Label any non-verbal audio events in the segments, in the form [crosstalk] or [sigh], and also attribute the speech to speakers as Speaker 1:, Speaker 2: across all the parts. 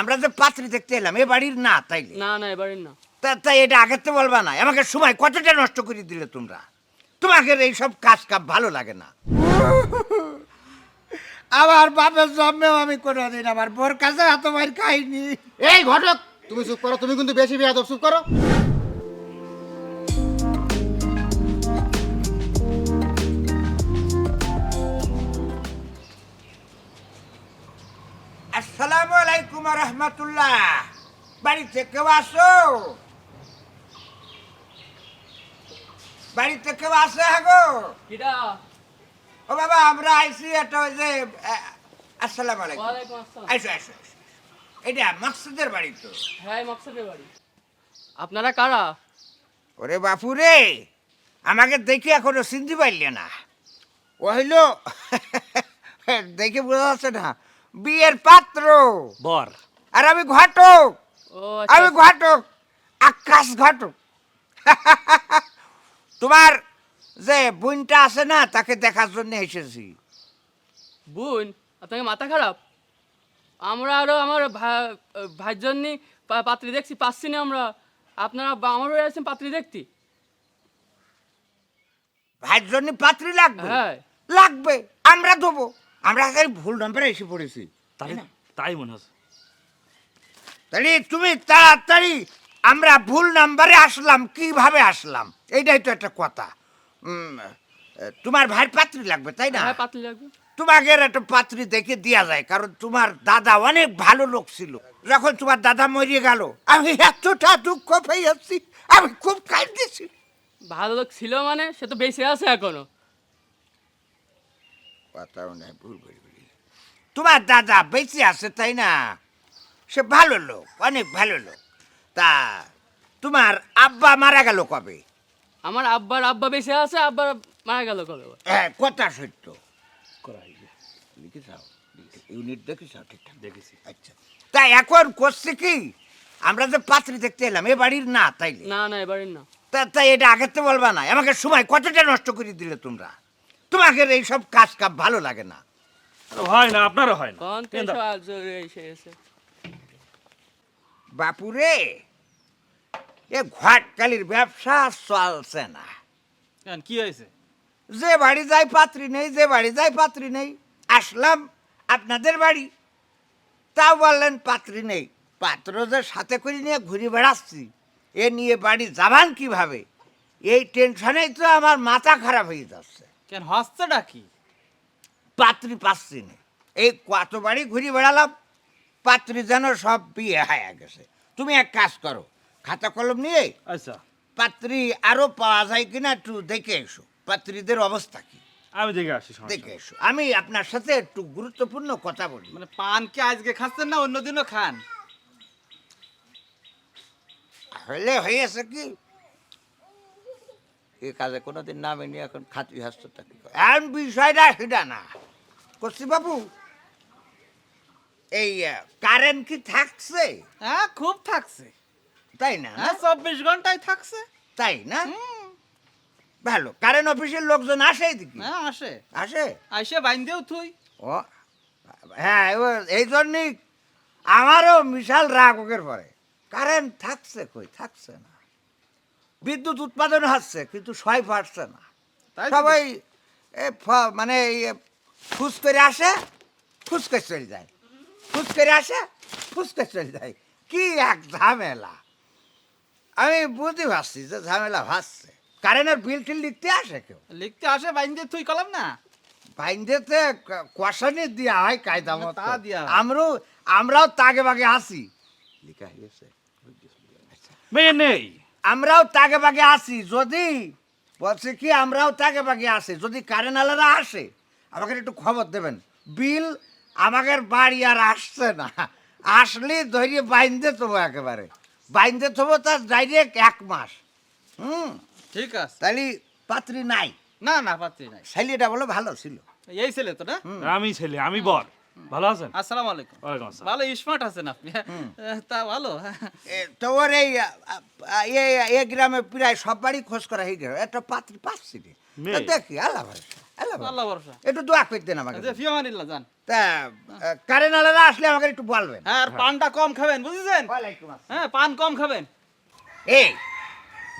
Speaker 1: আমরা যে পাত্রী দেখতে এলাম এ বাড়ির না তাই
Speaker 2: না না বাড়ির না।
Speaker 1: তা তাই এটা আগের তো বলবা না আমাকে সময় কতটা নষ্ট করে দিলে তোমরা? তোমাকে এইসব কাজ কাপ ভালো লাগে না। আমার বাপের জন্মেও আমি কোনোদিন আমার বোর কাছে এত মার খাইনি।
Speaker 3: এই ঘটক তুমি চুপ করো তুমি কিন্তু বেশি বেয়াদব চুপ করো।
Speaker 1: রহমতুল্লাহ। বাড়িতে কেউ আসো বাড়িতে কেউ আসে হাগো? ও বাবা আমরা ওই যে আসসালামু আলাইকুম। আইসো আইসো আইসো। এটা মাকসুদের বাড়ি তো।
Speaker 2: হ্যাঁ মকসদের বাড়ি। আপনারা কারা?
Speaker 1: ওরে বাপু রে আমাকে দেখে এখনও চিনতে পারলে না। ও হইল দেখে বোঝা যাচ্ছে না। বিয়ের পাত্র।
Speaker 4: বর।
Speaker 1: আর আমি ঘটক
Speaker 2: ও
Speaker 1: আমি
Speaker 2: আচ্ছা।
Speaker 1: ঘটক আকাশ ঘটক [laughs] তোমার যে বোনটা আছে না তাকে দেখার জন্য এসেছি।
Speaker 2: বোন? আপনাকে মাথা খারাপ? আমরা আরও আমার ভাইয়ের জন্য পাত্রী দেখছি পাচ্ছি না আমরা। আপনারা বা- আমার বাড়ি আছেন পাত্রী দেখতে?
Speaker 1: ভাইয়ের জন্য পাত্রী লাগবে?
Speaker 2: হ্যাঁ।
Speaker 1: লাগবে আমরা দেবো আমরা একেবারে ভুল নাম্বারে এসে পড়েছি
Speaker 4: তাই না? তাই মনে হচ্ছে।
Speaker 1: তাহলে তুমি তাড়াতাড়ি আমরা ভুল নাম্বারে আসলাম কীভাবে আসলাম? এইটাই তো একটা কথা। তোমার ভাইয়ের পাত্রী লাগবে তাই না?
Speaker 2: হ্যাঁ পাত্রী লাগবে।
Speaker 1: তোমাকে একটা পাত্রী দেখে দেওয়া যায় কারণ তোমার দাদা অনেক ভালো লোক ছিল। যখন তোমার দাদা মরিয়ে গেল আমি এতটা দুঃখ পেয়েছি আমি খুব কাঁদতেছি
Speaker 2: ভালো লোক ছিল মানে সে তো বেঁচে আছে
Speaker 1: এখনও। মনে হয় ভুল করে ফেলি। তোমার দাদা বেঁচে আছে তাই না? সে ভালো লোক অনেক ভালো লোক। তা তোমার আব্বা মারা গেল কবে?
Speaker 2: আমার আব্বার আব্বা বেঁচে আছে আব্বার মারা গেল কবে?
Speaker 1: হ্যাঁ কথা সত্য।
Speaker 4: করা
Speaker 1: লিখে যাও ইউনিট দেখে ঠিকঠাক।
Speaker 4: দেখেছি।
Speaker 1: আচ্ছা। তা এখন করছে কি? আমরা যে পাত্রী দেখতে এলাম এ বাড়ির না তাইলে?
Speaker 2: না না এবারের না।
Speaker 1: তা তাই এটা আগের তো বলবা না। আমাকে সময় কতটা নষ্ট করে দিলে তোমরা? তোমাকে এইসব কাজ কাপ ভালো লাগে না।
Speaker 4: হয় না আপনারও হয় না।
Speaker 1: বাপুরে এ ঘাটকালির ব্যবসা চলছে না।
Speaker 5: কেন কি হয়েছে?
Speaker 1: যে বাড়ি যায় পাত্রী নেই যে বাড়ি যায় পাত্রী নেই। আসলাম আপনাদের বাড়ি। তাও বললেন পাত্রী নেই। পাত্র যে সাথে করে নিয়ে ঘুরে বেড়াচ্ছি এ নিয়ে বাড়ি যাবান কীভাবে? এই টেনশনেই তো আমার মাথা খারাপ হয়ে যাচ্ছে।
Speaker 5: কেন হস্তেটা কি?
Speaker 1: পাত্রী পাচ্ছি না এই কত বাড়ি ঘুরে বেড়ালাম পাত্রী যেন সব বিয়ে হয়ে গেছে। তুমি এক কাজ করো খাতা কলম নিয়ে
Speaker 4: আচ্ছা।
Speaker 1: পাত্রী আরও পাওয়া যায় কিনা একটু দেখে এসো। পাত্রীদের অবস্থা কি?
Speaker 4: আমি দেখে আসি
Speaker 1: দেখে এসো। আমি আপনার সাথে একটু গুরুত্বপূর্ণ কথা বলি।
Speaker 5: মানে পান কি আজকে খাচ্ছেন না অন্যদিনও খান?
Speaker 1: হলে হয়েছে কি? এ কাজে কোনোদিন নামে নিয়ে এখন খাতি হাসতে কি করে? বিষয়টা সেটা না। কস্তি বাবু এই কারেন্ট কি থাকছে?
Speaker 5: হ্যাঁ খুব থাকছে।
Speaker 1: তাই না?
Speaker 5: হ্যাঁ চব্বিশ ঘন্টায় থাকছে।
Speaker 1: তাই না? ভালো কারেন্ট অফিসের লোকজন আসে এদিকে
Speaker 5: হ্যাঁ আসে।
Speaker 1: আসে?
Speaker 5: আইসে বাইন্দেও তুই
Speaker 1: ও হ্যাঁ এই জন্যই আমারও বিশাল রাগ ওকের পরে। কারেন্ট থাকছে কই? থাকছে না। বিদ্যুৎ উৎপাদন হচ্ছে কিন্তু সবাই পারছে না। সবাই এ ফ- মানে ফুস করে আসে ফুস করে চলে যায়। ফুস করে আসে ফুস করে চলে যায়। কি এক ঝামেলা। আমি বুঝতে পারছি যে ঝামেলা ভাসছে। কারেন্টের বিল টিল লিখতে আসে কেউ?
Speaker 5: লিখতে আসে বাইন্দে তুই কলাম না?
Speaker 1: বাইন্দেতে কোয়াশনে দেওয়া হয় কায়দা মতো।
Speaker 5: তা হয়।
Speaker 1: আমরাও আমরাও তাগে বাগে আসি লিখা হয়েছে
Speaker 4: মেয়ে নেই।
Speaker 1: আমরাও তাকে বাগে আসি যদি বলছে কি আমরাও তাকে বাগে আসি যদি কারেন্ট আলাদা আসে আমাকে একটু খবর দেবেন। বিল আমাদের বাড়ি আর আসছে না আসলে ধরিয়ে বাইন্দে তবো একেবারে। বাইন্দে তবো তার ডাইরেক্ট এক মাস হুম?
Speaker 5: ঠিক আছে।
Speaker 1: তাহলে পাত্রী নাই?
Speaker 5: না না পাত্রী নাই।
Speaker 1: ছেলেটা বলে ভালো ছিল।
Speaker 5: এই ছেলে তো না?
Speaker 4: আমি ছেলে আমি বর। ভালো আছেন?
Speaker 5: আসসালামু আলাইকুম।
Speaker 4: ওয়ালাইকুম আসসালাম।
Speaker 5: ভালো স্মার্ট আছেন আপনি। [laughs] তা ভালো।
Speaker 1: তো ওর এই আ, আ, এ এ গ্রামে প্রায় সব বাড়ি খোঁজ করা হয়ে গেল। একটা পাত্রী পাচ্ছি? দেখি আল্লাহ ভরসা। আল্লাহ
Speaker 5: আল্লাহ ভরসা।
Speaker 1: একটু দোয়া করে আমাকে।
Speaker 5: যে
Speaker 1: তা কারেন্ট আলাদা আসলে আমাকে একটু বলবেন।
Speaker 5: হ্যাঁ আর পানটা কম খাবেন বুঝেছেন?
Speaker 1: ওয়ালাইকুম আসসালাম।
Speaker 5: হ্যাঁ পান কম খাবেন।
Speaker 1: এই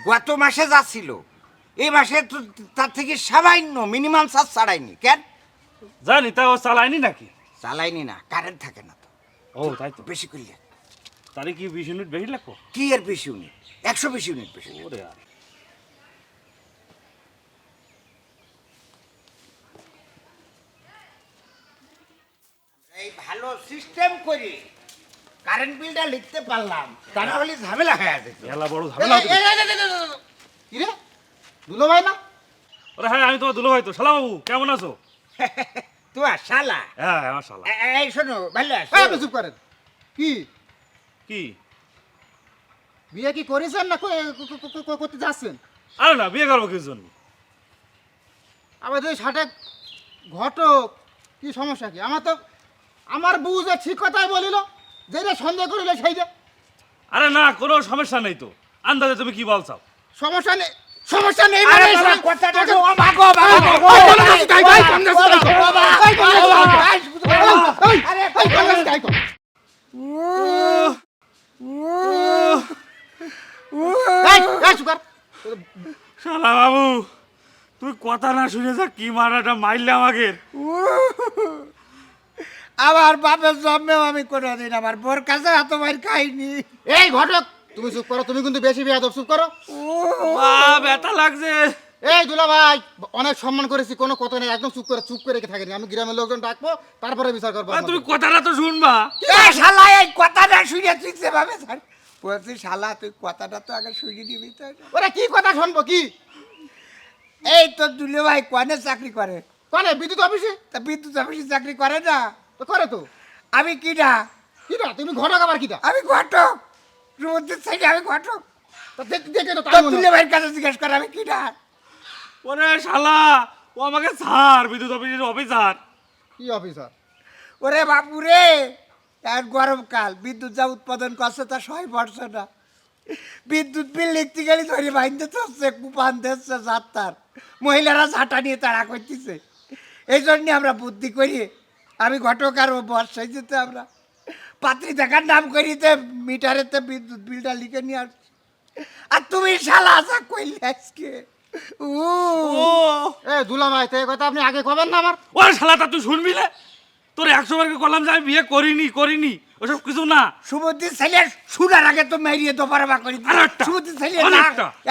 Speaker 1: গত মাসে যা ছিল এই মাসে তো তার থেকে সামান্য মিনিমাম চার্জ ছাড়াইনি কেন?
Speaker 4: জানি তা ও চালায়নি নাকি?
Speaker 1: চালাইনি না কারেন্ট থাকে না তো।
Speaker 4: ও তাই তো।
Speaker 1: বেশি করলে।
Speaker 4: তাহলে কি বিশ মিনিট বেশি লাগবো?
Speaker 1: কি আর বেশি ইউনিট একশো বেশি ইউনিট বেশি
Speaker 4: ওরে আর।
Speaker 1: এই ভালো সিস্টেম করি। কারেন্ট বিলটা লিখতে পারলাম তা না হলে ঝামেলা হয়ে যেত
Speaker 4: মেলা বড় ঝামেলা হতো।
Speaker 3: কি রে? দুলো ভাই না?
Speaker 4: ওরে হ্যাঁ আমি তোমার দুলো ভাই তো। শালা বাবু কেমন আছো? [laughs]
Speaker 1: তোমার শালা।
Speaker 4: হ্যাঁ আমার শালা।
Speaker 1: এই শোনো ভালো আছো?
Speaker 3: আপনি চুপ করেন। কি?
Speaker 4: কি?
Speaker 3: বিয়ে কি করেছেন না করতে যাচ্ছেন?
Speaker 4: আরে না বিয়ে করব কিছু জন্য?
Speaker 3: আমাদের ঘটক কি সমস্যা কি? আমার তো আমার বউ যে ঠিক কথাই বলিল যেটা সন্দেহ করিল সেই যে।
Speaker 4: আরে না কোনো সমস্যা নেই তো। আন্দাজে তুমি কি বলছো?
Speaker 3: সমস্যা নেই সমস্যা নেই মানে
Speaker 1: কথাটা তো ও মাগো, বাবা,
Speaker 3: এই,
Speaker 1: মাগো,
Speaker 3: এই,
Speaker 1: বাবা,
Speaker 3: কোন কাছে যাই, ভাই, সামনে আসো,
Speaker 1: বাবা,
Speaker 3: দেখো।
Speaker 1: বাবা,
Speaker 3: এই, কোন কাছে
Speaker 1: বাবা,
Speaker 3: যাই?
Speaker 1: বাবা,
Speaker 3: এই,
Speaker 1: আরে,
Speaker 3: এই, কোন কাছে যাই তো? এই, এই, সুকার।
Speaker 4: শালা বাবু তুই কথা না শুনে যা কি মারাটা মারলে আমাকে।
Speaker 1: আমার বাপের জন্মেও আমি কোনোদিন আমার বোর কাছে এত মার খাইনি।
Speaker 3: এই ঘটক তুমি চুপ করো তুমি কিন্তু বেশি বিয়াদব চুপ করো।
Speaker 4: ব্যথা লাগছে।
Speaker 3: এই দুলা ভাই অনেক সম্মান করেছি কোনো কথা নেই একদম চুপ করে চুপ করে রেখে থাকেনি। আমি গ্রামের লোকজন ডাকবো তারপরে বিচার করব
Speaker 4: আরে তুমি কথাটা তো শুনবা।
Speaker 1: শালা এই কথাটা শুনে তুই যেভাবে ছাড় বলছি শালা তুই কথাটা তো আগে শুনে নিবি
Speaker 3: ওরা কি কথা শুনব কি?
Speaker 1: এই তো দুলে ভাই কনে চাকরি করে?
Speaker 3: কনে বিদ্যুৎ অফিসে?
Speaker 1: তা বিদ্যুৎ অফিসে চাকরি করে না।
Speaker 3: তো করে তো।
Speaker 1: আমি কিনা
Speaker 3: কিটা তুমি ঘটক আবার কিটা
Speaker 1: আমি ঘটক। রুমন্দির সাইডে আমি ঘটক।
Speaker 3: তো দেখ- দেখে তো তাই
Speaker 1: দুলে। ভাইয়ের কাছে জিজ্ঞেস করে আমি কিনা
Speaker 4: ওরে শালা ও আমাকে ছাড় বিদ্যুৎ অফিসের অফিসার।
Speaker 3: কি অফিসার?
Speaker 1: ওরে বাপু রে এখন গরমকাল বিদ্যুৎ যা উৎপাদন করছে তা সহায় পড়ছে না। বিদ্যুৎ বিল লিখতে গেলে ধরে বাইন্দে চলছে কুপান দিচ্ছে যাত্রার। মহিলারা ঝাঁটা নিয়ে তাড়া করতেছে। এই জন্যে আমরা বুদ্ধি করি আমি ঘটক আর ও বর্ষায় যেতে আমরা। পাত্রী দেখার নাম করিতে মিটারেতে বিদ্যুৎ বিলটা লিখে নিয়ে আসছি। আর তুমি শালা যা কইলে আজকে।
Speaker 4: ও।
Speaker 3: এ দুলা ভাই তো কথা আপনি আগে কবেন না আমার?
Speaker 4: ওরে শালা তা তুই শুনবি না? তোর একশো বারকে করলাম যে আমি বিয়ে করিনি করিনি। ওসব কিছু না।
Speaker 1: সুমদ্দির ছেলে শুনার আগে তো মেরিয়ে দোপারবা করি।
Speaker 4: আরেকটা,
Speaker 1: সুমদ্দির ছেলে।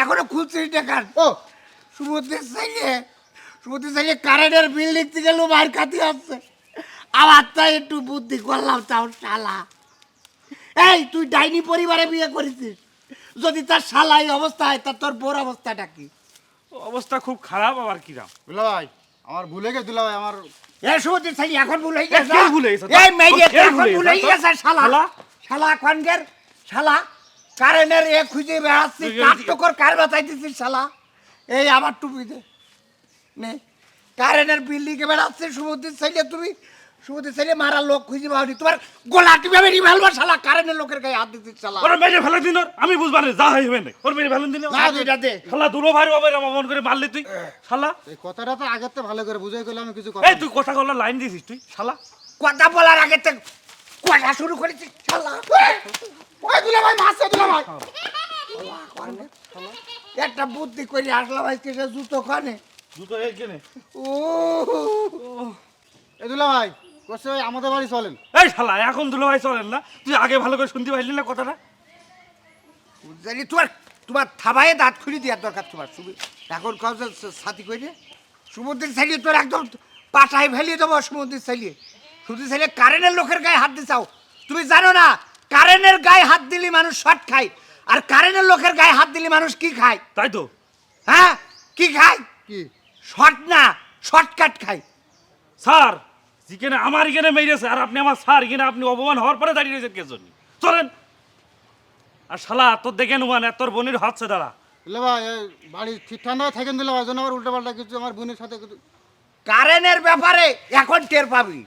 Speaker 1: এখনও খুঁজছি দেখান
Speaker 3: ও।
Speaker 1: সুমদ্দির ছেলে সুমদ্দির ছেলে কারেন্টের বিল লিখতে গেল মার খাতে আসছে আমার তাই একটু বুদ্ধি করলাম তাও শালা। এই তুই ডাইনি পরিবারে বিয়ে করেছিস। যদি তার শালা এই অবস্থা হয় তা তোর বোর অবস্থাটা কি?
Speaker 4: অবস্থা খুব খারাপ আবার কিরাম।
Speaker 3: দুলা ভাই আমার ভুলে গেছে দুলা ভাই আমার
Speaker 1: এই এখন ভুল হয়ে গেছে
Speaker 4: কে ভুল হয়েছে?
Speaker 1: এই মেয়ে এখন ভুল হয়ে গেছে শালা
Speaker 4: শালা?
Speaker 1: শালা শালা কারেন্টের এ খুঁজে বেড়াচ্ছি কার টুকর কার বাঁচাই শালা এই আমার টুপি দে নে কারেন্টের বিল্ডিংয়ে বেড়াচ্ছি সমুদ্রের সাইডে তুমি সমুদ্রের সাইডে মারা লোক খুঁজে পাওনি। তোমার গোলা কীভাবে রিভলভার শালা? কারেন্টের লোকের গায়ে হাত দিচ্ছিস শালা।
Speaker 4: ওরা মেরে ফেলে দিন আমি বুঝবার নেই, যা হইবে না ওর মেরে ফেলেন দিন
Speaker 1: না দুইটা দে।
Speaker 4: শালা দুলো ভাই বাবার অপমান করে মারলি তুই। শালা।
Speaker 3: এই কথাটা তো আগের তো ভালো করে বুঝাই করলে আমি কিছু কথা
Speaker 4: এই তুই কথা বলার লাইন দিছিস তুই শালা।
Speaker 1: কথা বলার আগে তো কথা শুরু করেছিস শালা।
Speaker 3: ওই দুলা ভাই মারছে দুলা ভাই।
Speaker 1: একটা বুদ্ধি করে আসলাম আজকে সে জুতো খানে?
Speaker 4: দুটো এখানে
Speaker 1: ও
Speaker 3: এই দুলা ভাই করছে ওই আমাদের বাড়ি চলেন।
Speaker 4: এই শালা এখন দুলো ভাই চলেন না? তুই আগে ভালো করে শুনতে পারলি না কথাটা?
Speaker 1: জানি তোমার তোমার থাবায়ে দাঁত খুলে দেওয়ার দরকার তোমার সুবি এখন কাউকে সাথী করে সমুদ্রের চালিয়ে তোর একদম পাটায় ফেলিয়ে দেবো সমুদ্রের চালিয়ে। সমুদ্রের চালিয়ে কারেন্টের লোকের গায়ে হাত দিয়ে চাও। তুমি জানো না কারেন্টের গায়ে হাত দিলে মানুষ শর্ট খায় আর কারেন্টের লোকের গায়ে হাত দিলে মানুষ কি খায়?
Speaker 4: তাই তো।
Speaker 1: হ্যাঁ? কি খায়?
Speaker 3: কি?
Speaker 1: শর্ট না শর্টকাট খায়।
Speaker 4: স্যার যেখানে আমার এখানে মেরেছে আর আপনি আমার স্যার এখানে আপনি অপমান হওয়ার পরে দাঁড়িয়ে রয়েছেন কে জন্য? চলেন। আর শালা তোর দেখে নুমান তোর বোনের হচ্ছে দাঁড়া।
Speaker 3: এই বাড়ি ঠিক ঠান্ডা থাকেন দিলে ওই জন্য আমার উল্টো পাল্টা কিছু আমার বোনের সাথে
Speaker 1: কারেন্টের ব্যাপারে এখন টের পাবি।